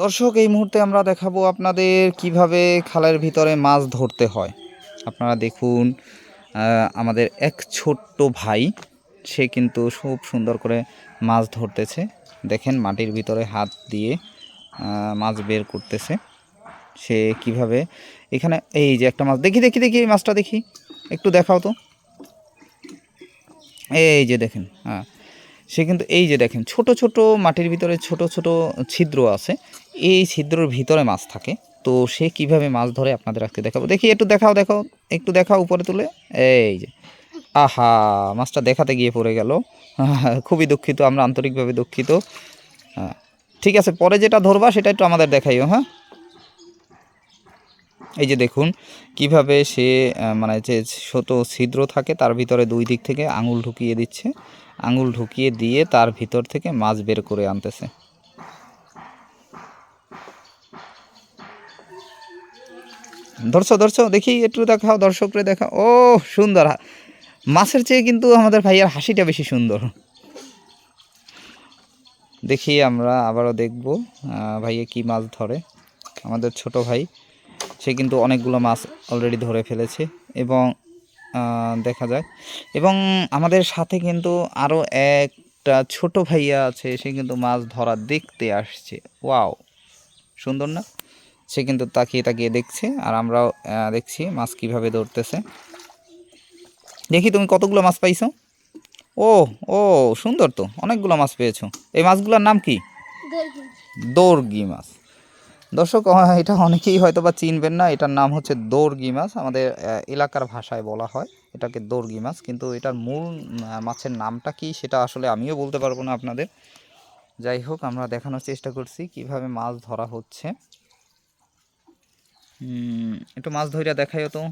দর্শক, এই মুহূর্তে আমরা দেখাবো আপনাদের কীভাবে খালের ভিতরে মাছ ধরতে হয়। আপনারা দেখুন আমাদের এক ছোট্ট ভাই, সে কিন্তু খুব সুন্দর করে মাছ ধরতেছে। দেখেন, মাটির ভিতরে হাত দিয়ে মাছ বের করতেছে। সে কীভাবে, এখানে এই যে একটা মাছ, দেখি দেখি দেখি, এই মাছটা দেখি। একটু দেখাও তো। এই যে দেখেন হ্যাঁ। সে কিন্তু এই যে দেখেন, ছোট ছোট মাটির ভিতরে ছোট ছোট ছিদ্র আছে। এই ছিদ্রর ভিতরে মাছ থাকে। তো সে কীভাবে মাছ ধরে আপনাদের আজকে দেখাবো? দেখি, একটু দেখাও দেখাও, একটু দেখাও উপরে তুলে। এই যে, আহা, মাছটা দেখাতে গিয়ে পড়ে গেল। খুবই দুঃখিত, আমরা আন্তরিকভাবে দুঃখিত। হ্যাঁ ঠিক আছে, পরে যেটা ধরবা সেটা একটু আমাদের দেখাইও হ্যাঁ? এই যে দেখুন, কীভাবে সে মানে যে ছোট ছিদ্র থাকে তার ভিতরে দুই দিক থেকে আঙুল ঢুকিয়ে দিচ্ছে। আঙুল ঢুকিয়ে দিয়ে তার ভিতর থেকে মাছ বের করে আনতেছে। ধরছো ধরছো, দেখি একটু দেখাও, দর্শকরে দেখা ও, সুন্দর। মাছের চেয়ে কিন্তু আমাদের ভাইয়ার হাসিটা বেশি সুন্দর। দেখি আমরা আবারও দেখব ভাইয়া কি মাছ ধরে। আমাদের ছোট ভাই সে কিন্তু অনেকগুলো মাছ অলরেডি ধরে ফেলেছে এবং দেখা যায়। এবং আমাদের সাথে কিন্তু আরও একটা ছোট ভাইয়া আছে সে কিন্তু মাছ ধরা দেখতে আসছে। ওয়াও সুন্দর না? সে কিন্তু তাকিয়ে তাকিয়ে দেখছে আর আমরাও দেখছি মাছ কীভাবে ধরতেছে। দেখি তুমি কতগুলো মাছ পাইছো? ও ও সুন্দর তো অনেকগুলো মাছ পেয়েছ। এই মাছগুলোর নাম কি? দৌড়গি মাছ। দর্শক এটা অনেকেই হয়তো বা চিনবেন না এটার নাম হচ্ছে দৌড়গি মাছ আমাদের এলাকার ভাষায় বলা হয় এটাকে দৌড়গি মাছ কিন্তু এটার মূল মাছের নামটা কি সেটা আসলে আমিও বলতে পারব না আপনাদের। যাই হোক আমরা দেখানোর চেষ্টা করছি কীভাবে মাছ ধরা হচ্ছে। একটু মাছ ধরিয়া দেখাইও তো।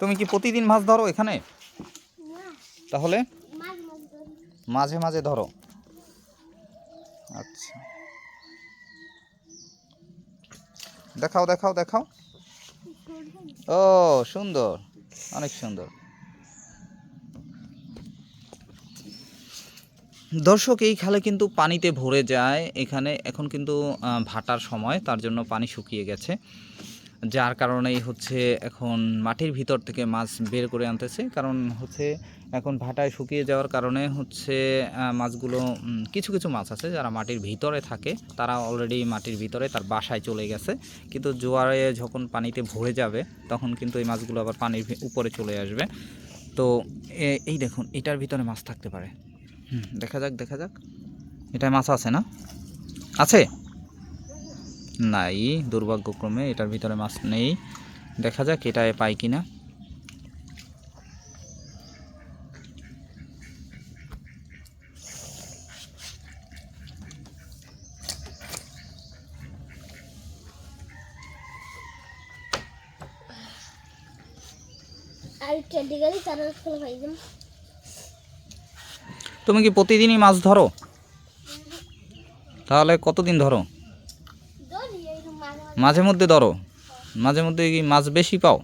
তুমি কি প্রতিদিন মাছ ধরো এখানে? তাহলে? মাঝে মাঝে ধরো। আচ্ছা। দেখাও দেখাও দেখাও। ও, সুন্দর, অনেক সুন্দর। দর্শক, এই খালে কিন্তু পানিতে ভরে যায়। এখানে, এখন কিন্তু ভাটার সময়, তার জন্য পানি শুকিয়ে গেছে। যার কারণেই হচ্ছে এখন মাটির ভিতর থেকে মাছ বের করে আনতেছে। কারণ হচ্ছে এখন ভাটায় শুকিয়ে যাওয়ার কারণে হচ্ছে মাছগুলো কিছু কিছু মাছ আছে যারা মাটির ভিতরে থাকে। তারা অলরেডি মাটির ভিতরে তার বাসায় চলে গেছে। কিন্তু জোয়ারে যখন পানিতে ভরে যাবে, তখন কিন্তু এই মাছগুলো আবার পানির উপরে চলে আসবে। তো এই দেখুন, এটার ভিতরে মাছ থাকতে পারে। দেখা যাক দেখা যাক। এটায় মাছ আছে না? আছে? নাই দুর্ভাগ্যক্রমে এটার ভিতরে মাছ নেই। দেখা যাক এটায় পাই কিনা। তুমি কি প্রতিদিনই মাছ ধরো? তাহলে কতদিন ধরো? মাঝে মধ্যে ধরো, মাঝে মধ্যে কি মাছ বেশি পাও?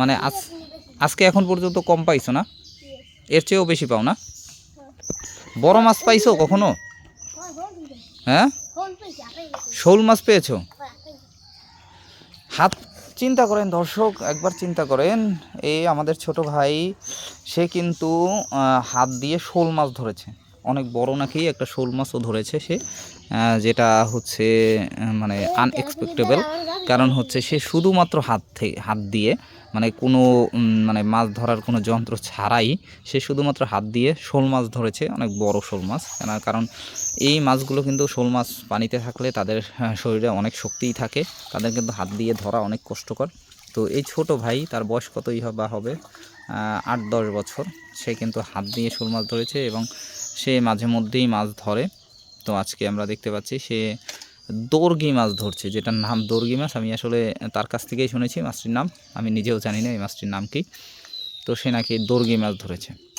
মানে আজ, আজকে এখন পর্যন্ত কম পাইছো না? এর চেয়েও বেশি পাও না? বড় মাছ পাইছো কখনো? হ্যাঁ? শোল মাছ পেয়েছ? হাত চিন্তা করেন, দর্শক, একবার চিন্তা করেন। এই আমাদের ছোট ভাই, সে কিন্তু হাত দিয়ে শোল মাছ ধরেছে। অনেক বড় নাকি একটা শোল মাছও ধরেছে সে যেটা হচ্ছে মানে আনএক্সপেক্টেবল কারণ হচ্ছে সে শুধুমাত্র হাত থেকে হাত দিয়ে মানে কোনো মানে মাছ ধরার কোনো যন্ত্র ছাড়াই সে শুধুমাত্র হাত দিয়ে শোল মাছ ধরেছে, অনেক বড় শোল মাছ। কারণ এই মাছগুলো কিন্তু শোল মাছ পানিতে থাকলে তাদের শরীরে অনেক শক্তিই থাকে, তাদের কিন্তু হাত দিয়ে ধরা অনেক কষ্টকর। তো এই ছোট ভাই, তার বয়স কতই বা হবে? আট দশ বছর। সে কিন্তু হাত দিয়ে শোল মাছ ধরেছে এবং সে মাঝে মধ্যেই মাছ ধরে। তো আজকে আমরা দেখতে পাচ্ছি সে দর্গি মাছ ধরছে, যেটার নাম দর্গি মাছ। আমি আসলে তার কাছ থেকেই শুনেছি মাছটির নাম, আমি নিজেও জানি না এই মাছটির নাম কি। তো সে নাকি দর্গি মাছ ধরেছে।